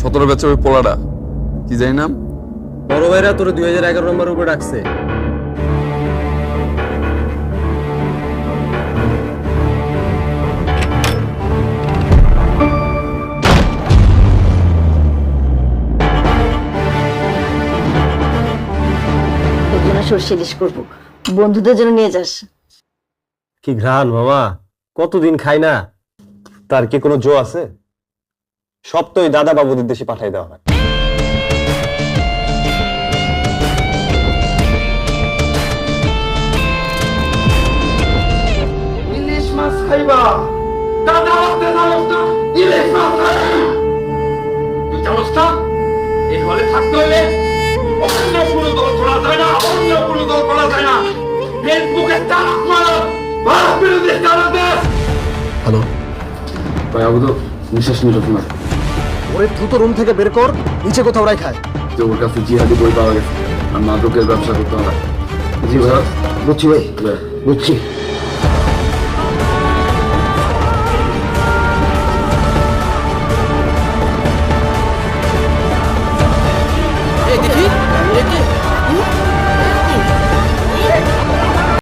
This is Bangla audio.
সতেরো ব্যাচের ওই পোলাটা। কি জানি নাম? বড় ভাইরা তোর দুই হাজার এগারো নম্বর উপরে ডাকছে। সর্ষে ইলিশ করব। বন্ধুদের জন্য নিয়ে যাস। কি ঘ্রাণ মামা। কতদিন খাই না? তার কি কোনো জো আছে? সব তো ওই দাদা বাবুদের দেশে পাঠাই দেওয়া হয় না ইলিশ মাছ খাইবা। তুই জানোস না এই হলে থাকতে হলে অন্য কোনো দল করা যায় না অন্য কোনো দল করা যায় না। ফেসবুকে তালাক ভারত বিরোধী তালাকে হ্যালো। ভাই আবু তো নিঃশ্বাস নিল তোমার। ওরে দ্রুত রুম থেকে বের কর নিচে কোথাও রাখায় যে ওর কাছে জিহাদি বই পাওয়া গেছে। আর মাদকের ব্যবসা করতে হবে। জি ভাই। বুঝছি ভাই। বুঝছি।